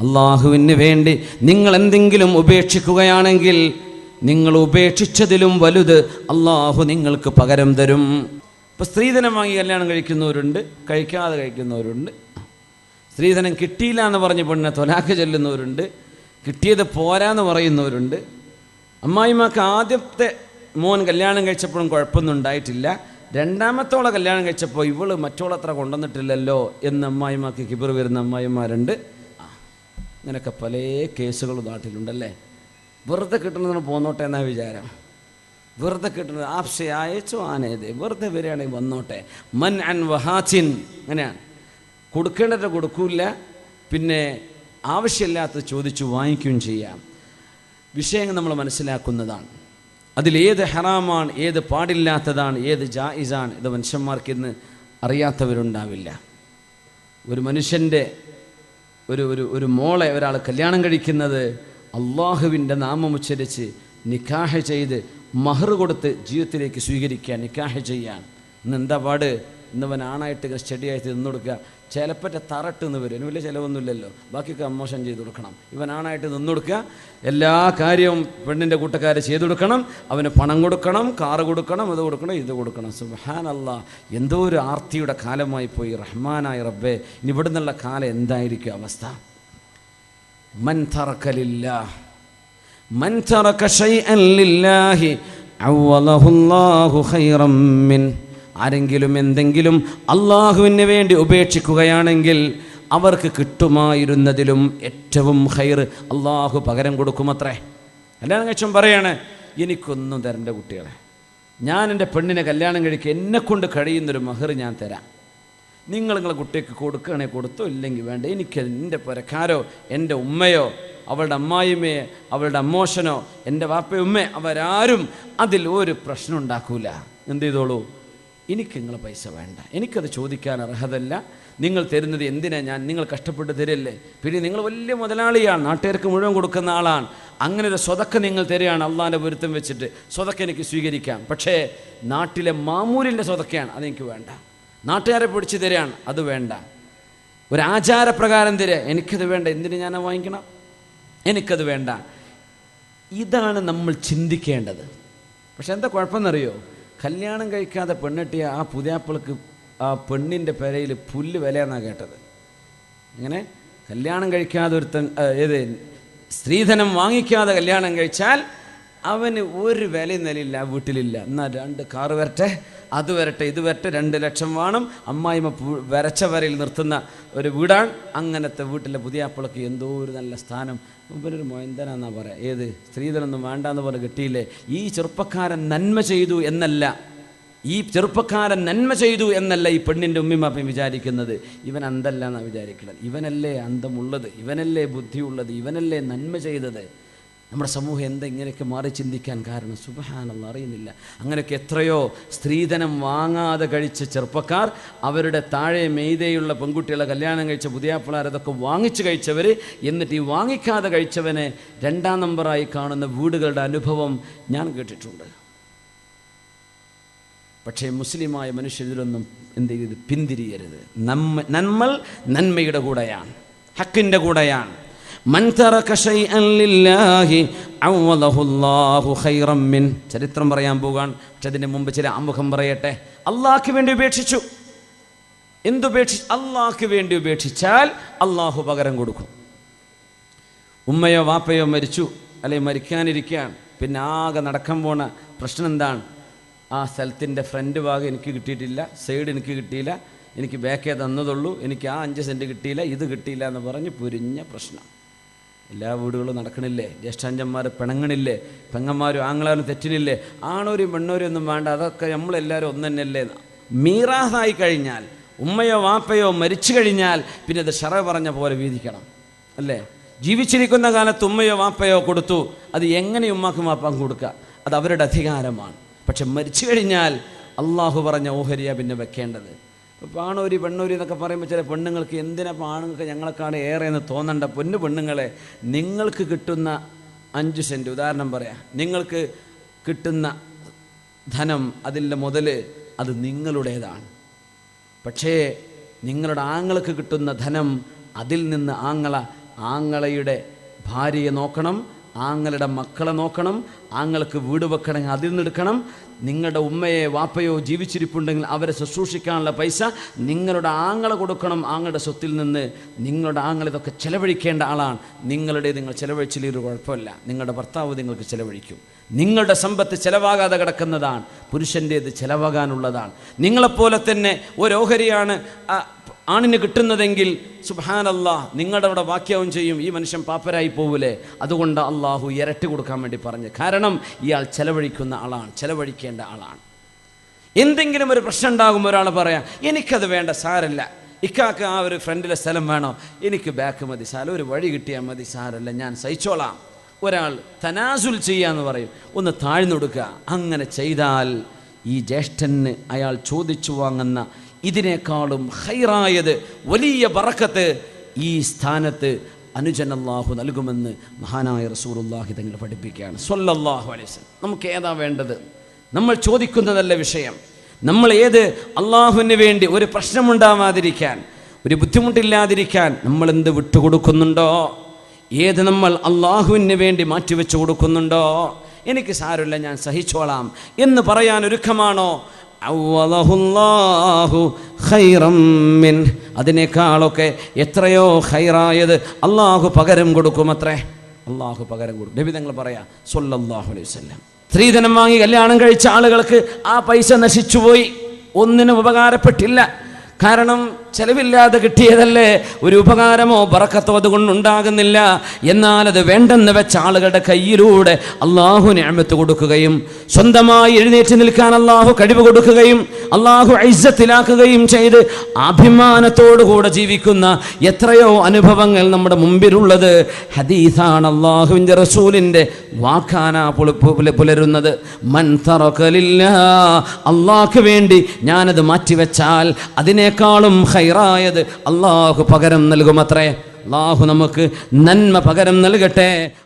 അള്ളാഹുവിന് വേണ്ടി നിങ്ങൾ എന്തെങ്കിലും ഉപേക്ഷിക്കുകയാണെങ്കിൽ നിങ്ങൾ ഉപേക്ഷിച്ചതിലും വലുത് അള്ളാഹു നിങ്ങൾക്ക് പകരം തരും. ഇപ്പം സ്ത്രീധനം വാങ്ങി കല്യാണം കഴിക്കുന്നവരുണ്ട് കഴിക്കാതെ കഴിക്കുന്നവരുണ്ട്. സ്ത്രീധനം കിട്ടിയില്ല എന്ന് പറഞ്ഞ് പെണ്ണിനെ തൊലാക്ക് ചെല്ലുന്നവരുണ്ട് കിട്ടിയത് പോരാന്ന് പറയുന്നവരുണ്ട്. അമ്മായിമാക്ക് ആദ്യത്തെ മോൻ കല്യാണം കഴിച്ചപ്പോഴും കുഴപ്പമൊന്നും ഉണ്ടായിട്ടില്ല. രണ്ടാമത്തോളെ കല്യാണം കഴിച്ചപ്പോൾ ഇവൾ മറ്റോളത്ര കൊണ്ടുവന്നിട്ടില്ലല്ലോ എന്ന് അമ്മായിമാക്ക് കിബർ വരുന്ന അമ്മായിമാരുണ്ട് ആ ഇങ്ങനെയൊക്കെ പല കേസുകൾ നാട്ടിലുണ്ടല്ലേ? വെറുതെ കിട്ടുന്നതിന് പോന്നോട്ടെ എന്നാ വിചാരം? വെറുതെ കിട്ടുന്നത് ആപ്ഷെ അയച്ചോ ആനേത് വെറുതെ വരികയാണെങ്കിൽ വന്നോട്ടെ. മൻ അൻ വഹാച്ചിൻ അങ്ങനെയാണ്. കൊടുക്കേണ്ടത് കൊടുക്കൂല പിന്നെ ആവശ്യമില്ലാത്തത് ചോദിച്ചു വാങ്ങിക്കുകയും ചെയ്യാം. വിഷയങ്ങൾ നമ്മൾ മനസ്സിലാക്കുന്നതാണ്. അതിലേത് ഹറാമാണ് ഏത് പാടില്ലാത്തതാണ് ഏത് ജായിസാണ് ഇത് മനുഷ്യന്മാർക്ക് ഇന്ന് അറിയാത്തവരുണ്ടാവില്ല. ഒരു മനുഷ്യന്റെ ഒരു ഒരു ഒരു മോളെ ഒരാൾ കല്യാണം കഴിക്കുന്നത് അള്ളാഹുവിന്റെ നാമം ഉച്ചരിച്ച് നിക്കാഹ് ചെയ്ത് മഹർ കൊടുത്ത് ജീവിതത്തിലേക്ക് സ്വീകരിക്കുക നിക്കാഹ ചെയ്യാൻ. ഇന്ന് എന്താ പാട്? ഇന്നവൻ ആണായിട്ട് ഇങ്ങനെ സ്റ്റഡിയായിട്ട് തിന്നു കൊടുക്കുക. ചിലപ്പറ്റ തറട്ട് നിന്ന് വരും. വലിയ ചിലവൊന്നുമില്ലല്ലോ. ബാക്കിയൊക്കെ അമോഷൻ ചെയ്ത് കൊടുക്കണം. ഇവൻ ആണായിട്ട് നിന്നു കൊടുക്കുക. എല്ലാ കാര്യവും പെണ്ണിന്റെ കൂട്ടക്കാരെ ചെയ്തു കൊടുക്കണം. അവന് പണം കൊടുക്കണം കാറ് കൊടുക്കണം ഇത് കൊടുക്കണം ഇത് കൊടുക്കണം. സുഹാനല്ല എന്തോ ഒരു ആർത്തിയുടെ കാലമായി പോയി. റഹ്മാനായ റബ്ബെ ഇനി ഇവിടെ നിന്നുള്ള കാലം എന്തായിരിക്കും അവസ്ഥ? മൻ തറക്കലില്ല മൻ തറക്ക ഷൈഅൻ ലില്ലാഹി. അവലഹുല്ലാഹു ഖൈറം മിൻ. ആരെങ്കിലും എന്തെങ്കിലും അള്ളാഹുവിന് വേണ്ടി ഉപേക്ഷിക്കുകയാണെങ്കിൽ അവർക്ക് കിട്ടുമായിരുന്നതിലും ഏറ്റവും ഹൈർ അള്ളാഹു പകരം കൊടുക്കുമത്രേ. കല്യാണം കഴിച്ചും പറയാണ് എനിക്കൊന്നും തരണ്ട കുട്ടികളെ. ഞാൻ എന്റെ പെണ്ണിനെ കല്യാണം കഴിക്കുക എന്നെക്കൊണ്ട് കഴിയുന്നൊരു മഹർ ഞാൻ തരാം. നിങ്ങൾ നിങ്ങളെ കുട്ടിക്ക് കൊടുക്കുകയാണെങ്കിൽ കൊടുത്തോ ഇല്ലെങ്കിൽ വേണ്ട. എനിക്ക് എന്റെ പുരക്കാരോ എന്റെ ഉമ്മയോ അവളുടെ അമ്മായിമ്മയെ അവളുടെ അമ്മോഷനോ എന്റെ വാപ്പയോ ഉമ്മയോ അവരാരും അതിൽ ഒരു പ്രശ്നം ഉണ്ടാക്കൂല. എന്ത് ചെയ്തോളൂ? എനിക്ക് നിങ്ങളെ പൈസ വേണ്ട. എനിക്കത് ചോദിക്കാൻ അർഹതല്ല. നിങ്ങൾ തരുന്നത് എന്തിനാ ഞാൻ? നിങ്ങൾ കഷ്ടപ്പെട്ട് തരല്ലേ? പിന്നെ നിങ്ങൾ വലിയ മുതലാളിയാണ്. നാട്ടുകാർക്ക് മുഴുവൻ കൊടുക്കുന്ന ആളാണ്. അങ്ങനെ ഒരു സ്വതക്ക നിങ്ങൾ തരികയാണ് അള്ളാന്റെ പൊരുത്തം വെച്ചിട്ട്. സ്വതക്ക എനിക്ക് സ്വീകരിക്കാം. പക്ഷേ നാട്ടിലെ മാമൂലിന്റെ സ്വതക്കയാണ്. അതെനിക്ക് വേണ്ട. നാട്ടുകാരെ പിടിച്ച് തരികയാണ്. അത് വേണ്ട. ഒരു ആചാരപ്രകാരം തരിക. എനിക്കത് വേണ്ട. എന്തിനു ഞാൻ വാങ്ങിക്കണം? എനിക്കത് വേണ്ട. ഇതാണ് നമ്മൾ ചിന്തിക്കേണ്ടത്. പക്ഷെ എന്താ കുഴപ്പമെന്നറിയോ? കല്യാണം കഴിക്കാതെ പെണ്ണെട്ടിയ ആ പുതിയാപ്പിളക്ക് ആ പെണ്ണിന്റെ പെരയിൽ പുല്ല് വിലയെന്നാണ് കേട്ടത്. അങ്ങനെ കല്യാണം കഴിക്കാതെ ഒരുത്തൻ ഏത്? സ്ത്രീധനം വാങ്ങിക്കാതെ കല്യാണം കഴിച്ചാൽ അവന് ഒരു വിലയും നിലയില്ല വീട്ടിലില്ല. എന്നാൽ രണ്ട് കാറ് വരട്ടെ അത് വരട്ടെ ഇത് വരട്ടെ രണ്ട് ലക്ഷം വേണം. അമ്മായിമ്മ വരച്ച വരയിൽ നിർത്തുന്ന ഒരു വീടാണ്. അങ്ങനത്തെ വീട്ടിലെ പുതിയ അപ്പളക്ക് എന്തോ ഒരു നല്ല സ്ഥാനം. ഇവരൊരു മൊയന്തനാന്നാ പറയാം. ഏത്? സ്ത്രീധനൊന്നും വേണ്ടാന്ന് പറഞ്ഞ് കിട്ടിയില്ലേ? ഈ ചെറുപ്പക്കാരൻ നന്മ ചെയ്തു എന്നല്ല. ഈ ചെറുപ്പക്കാരൻ നന്മ ചെയ്തു എന്നല്ല ഈ പെണ്ണിന്റെ ഉമ്മിമാപ്പയും വിചാരിക്കുന്നത്. ഇവൻ അന്തല്ല എന്നാണ് വിചാരിക്കുന്നത് ഇവനല്ലേ അന്തമുള്ളത് ഇവനല്ലേ ബുദ്ധിയുള്ളത് ഇവനല്ലേ നന്മ ചെയ്തത്. നമ്മുടെ സമൂഹം എന്താ ഇങ്ങനെയൊക്കെ മാറി ചിന്തിക്കാൻ കാരണം? സുബഹാനെന്ന് അറിയുന്നില്ല. അങ്ങനെയൊക്കെ എത്രയോ സ്ത്രീധനം വാങ്ങാതെ കഴിച്ച ചെറുപ്പക്കാർ അവരുടെ താഴെ മെയ്തയുള്ള പെൺകുട്ടികളെ കല്യാണം കഴിച്ച പുതിയാപ്പിളാർ അതൊക്കെ വാങ്ങിച്ചു കഴിച്ചവർ എന്നിട്ട് ഈ വാങ്ങിക്കാതെ കഴിച്ചവനെ രണ്ടാം നമ്പറായി കാണുന്ന വീടുകളുടെ അനുഭവം ഞാൻ കേട്ടിട്ടുണ്ട്. പക്ഷേ മുസ്ലിമായ മനുഷ്യരിലൊന്നും എന്ത് ചെയ്ത് പിന്തിരിയരുത്. നമ്മ നന്മൽ നന്മയുടെ കൂടെയാണ് ഹക്കിന്റെ കൂടെയാണ്. ചരിത്രം പറയാൻ പോകാൻ. പക്ഷെ അതിന് മുമ്പ് ചില അമുഖം പറയട്ടെ. അള്ളാഹ്ക്ക് വേണ്ടി ഉപേക്ഷിച്ചു. എന്തുപേക്ഷി അള്ളാഹ്ക്ക് വേണ്ടി ഉപേക്ഷിച്ചാൽ അള്ളാഹു പകരം കൊടുക്കും. ഉമ്മയോ വാപ്പയോ മരിച്ചു അല്ലെങ്കിൽ മരിക്കാനിരിക്കുകയാണ്. പിന്നെ ആകെ നടക്കാൻ പോണ പ്രശ്നം എന്താണ്? ആ സ്ഥലത്തിന്റെ ഫ്രണ്ട് ഭാഗം എനിക്ക് കിട്ടിയിട്ടില്ല സൈഡ് എനിക്ക് കിട്ടിയില്ല എനിക്ക് ബാക്കേ തന്നതുള്ളൂ എനിക്ക് ആ അഞ്ച് സെന്റ് കിട്ടിയില്ല ഇത് കിട്ടിയില്ല എന്ന് പറഞ്ഞ് പൊരിഞ്ഞ പ്രശ്നം. എല്ലാ വീടുകളും നടക്കണില്ലേ? ജ്യേഷ്ഠാഞ്ചന്മാർ പിണങ്ങണില്ലേ? പെങ്ങന്മാരും ആങ്ങളാരും തെറ്റിനില്ലേ? ആണോരും പെണ്ണോരും ഒന്നും വേണ്ട അതൊക്കെ നമ്മളെല്ലാവരും ഒന്ന് തന്നെയല്ലേ മീറാസായി കഴിഞ്ഞാൽ ഉമ്മയോ വാപ്പയോ മരിച്ചു കഴിഞ്ഞാൽ പിന്നെ അത് ഷറ പറഞ്ഞ പോലെ വീതിക്കണം അല്ലേ? ജീവിച്ചിരിക്കുന്ന കാലത്ത് ഉമ്മയോ വാപ്പയോ കൊടുത്തു അത് എങ്ങനെ ഉമ്മാക്കും വാപ്പാക്കും കൊടുക്കുക അത് അവരുടെ അധികാരമാണ്. പക്ഷെ മരിച്ചു കഴിഞ്ഞാൽ അള്ളാഹു പറഞ്ഞ ഓഹരിയ പിന്നെ വെക്കേണ്ടത്. പാണൂരി പെണ്ണൂരി എന്നൊക്കെ പറയുമ്പോൾ ചില പെണ്ണുങ്ങൾക്ക് എന്തിനാ പാണുങ്ങൾക്ക് ഞങ്ങളെക്കാണ് ഏറെ എന്ന് തോന്നണ്ട? പൊന്നു പെണ്ണുങ്ങളെ നിങ്ങൾക്ക് കിട്ടുന്ന അഞ്ച് സെന്റ് ഉദാഹരണം പറയാം. നിങ്ങൾക്ക് കിട്ടുന്ന ധനം അതിന്റെ മുതൽ അത് നിങ്ങളുടേതാണ്. പക്ഷേ നിങ്ങളുടെ ആങ്ങൾക്ക് കിട്ടുന്ന ധനം അതിൽ നിന്ന് ആങ്ങള ആങ്ങളയുടെ ഭാര്യയെ നോക്കണം ആങ്ങളുടെ മക്കളെ നോക്കണം ആങ്ങൾക്ക് വീട് വെക്കണമെങ്കിൽ അതിൽ നിന്ന് എടുക്കണം. നിങ്ങളുടെ ഉമ്മയെ വാപ്പയോ ജീവിച്ചിരിപ്പുണ്ടെങ്കിൽ അവരെ ശുശ്രൂഷിക്കാനുള്ള പൈസ നിങ്ങളുടെ ആങ്ങളെ കൊടുക്കണം. ആങ്ങളുടെ സ്വത്തിൽ നിന്ന് നിങ്ങളുടെ ആങ്ങൾ ഇതൊക്കെ ചെലവഴിക്കേണ്ട ആളാണ്. നിങ്ങളുടെ നിങ്ങൾ ചെലവഴിച്ചില്ലൊരു കുഴപ്പമില്ല. നിങ്ങളുടെ ഭർത്താവ് നിങ്ങൾക്ക് ചെലവഴിക്കും. നിങ്ങളുടെ സമ്പത്ത് ചെലവാകാതെ കിടക്കുന്നതാണ്. പുരുഷന്റേത് ചെലവാകാനുള്ളതാണ്. നിങ്ങളെപ്പോലെ തന്നെ ഒരു ഓഹരിയാണ് ആണിന് കിട്ടുന്നതെങ്കിൽ സുബാനല്ല നിങ്ങളുടെ അവിടെ വാക്യവും ചെയ്യും ഈ മനുഷ്യൻ പാപ്പരായി പോവില്ലേ അതുകൊണ്ട് അള്ളാഹു ഇരട്ടി കൊടുക്കാൻ വേണ്ടി പറഞ്ഞു. കാരണം ഇയാൾ ചെലവഴിക്കുന്ന ആളാണ് ചെലവഴിക്കേണ്ട ആളാണ്. എന്തെങ്കിലും ഒരു പ്രശ്നം ഉണ്ടാകുമ്പോൾ ഒരാൾ പറയാം എനിക്കത് വേണ്ട സാരല്ല. ഇക്കാക്ക് ആ ഒരു ഫ്രണ്ടിലെ സ്ഥലം വേണോ? എനിക്ക് ബാക്ക് മതി സാരം ഒരു വഴി കിട്ടിയാൽ മതി സാരല്ല. ഞാൻ സഹിച്ചോളാം. ഒരാൾ തനാസുൽ ചെയ്യാന്ന് പറയും. ഒന്ന് താഴ്ന്നൊടുക്കുക. അങ്ങനെ ചെയ്താൽ ഈ ജ്യേഷ്ഠന് അയാൾ ചോദിച്ചു വാങ്ങുന്ന ഇതിനേക്കാളും ഹൈറായത് വലിയ ബറക്കത്ത് ഈ സ്ഥാനത്ത് അനുജൻ അള്ളാഹു നൽകുമെന്ന് മഹാനായ റസൂറുല്ലാഹി തങ്ങൾ പഠിപ്പിക്കുകയാണ്. സൊല്ലാഹു അലൈസ് നമുക്ക് ഏതാ വേണ്ടത്? നമ്മൾ ചോദിക്കുന്നതല്ല വിഷയം. നമ്മൾ ഏത് അള്ളാഹുവിന് വേണ്ടി ഒരു പ്രശ്നമുണ്ടാവാതിരിക്കാൻ ഒരു ബുദ്ധിമുട്ടില്ലാതിരിക്കാൻ നമ്മൾ എന്ത് വിട്ടുകൊടുക്കുന്നുണ്ടോ? ഏത് നമ്മൾ അള്ളാഹുവിന് വേണ്ടി മാറ്റിവെച്ചു കൊടുക്കുന്നുണ്ടോ? എനിക്ക് സാരമില്ല ഞാൻ സഹിച്ചോളാം. എന്ന് പറയാൻ ഒരുക്കമാണോ? മിൻ. അതിനേക്കാളൊക്കെ എത്രയോ ഹൈറായത് അള്ളാഹു പകരം കൊടുക്കുമത്രേ. അള്ളാഹു പകരം കൊടുക്കും. നബി തങ്ങൾ പറയാ സൊല്ലാഹു അലൈഹി വസല്ലം. സ്ത്രീധനം വാങ്ങി കല്യാണം കഴിച്ച ആളുകൾക്ക് ആ പൈസ നശിച്ചുപോയി. ഒന്നിനും ഉപകാരപ്പെട്ടില്ല. കാരണം ചെലവില്ലാതെ കിട്ടിയതല്ലേ? ഒരു ഉപകാരമോ ബറക്കത്തോ അതുകൊണ്ടുണ്ടാകുന്നില്ല എന്നാൽ അത് വേണ്ടെന്ന് വെച്ച ആളുകളുടെ കയ്യിലൂടെ അള്ളാഹു ഞാമത്ത് കൊടുക്കുകയും സ്വന്തമായി എഴുന്നേറ്റ് നിൽക്കാൻ അള്ളാഹു കഴിവ് കൊടുക്കുകയും അള്ളാഹു ഐസത്തിലാക്കുകയും ചെയ്ത് അഭിമാനത്തോടുകൂടെ ജീവിക്കുന്ന എത്രയോ അനുഭവങ്ങൾ നമ്മുടെ മുമ്പിലുള്ളത്. ഹദീസാണ് അള്ളാഹുവിന്റെ റസൂലിന്റെ വാക്കാന പുല- പുല- പുലരുന്നത്. മൻ തറക്കലില്ല അള്ളാഹ്ക്ക് വേണ്ടി ഞാനത് മാറ്റിവെച്ചാൽ അതിനേക്കാളും ഹൈറായത്. അള്ളാഹു പകരം നൽകുമത്രേ. അള്ളാഹു നമുക്ക് നന്മ പകരം നൽകട്ടെ.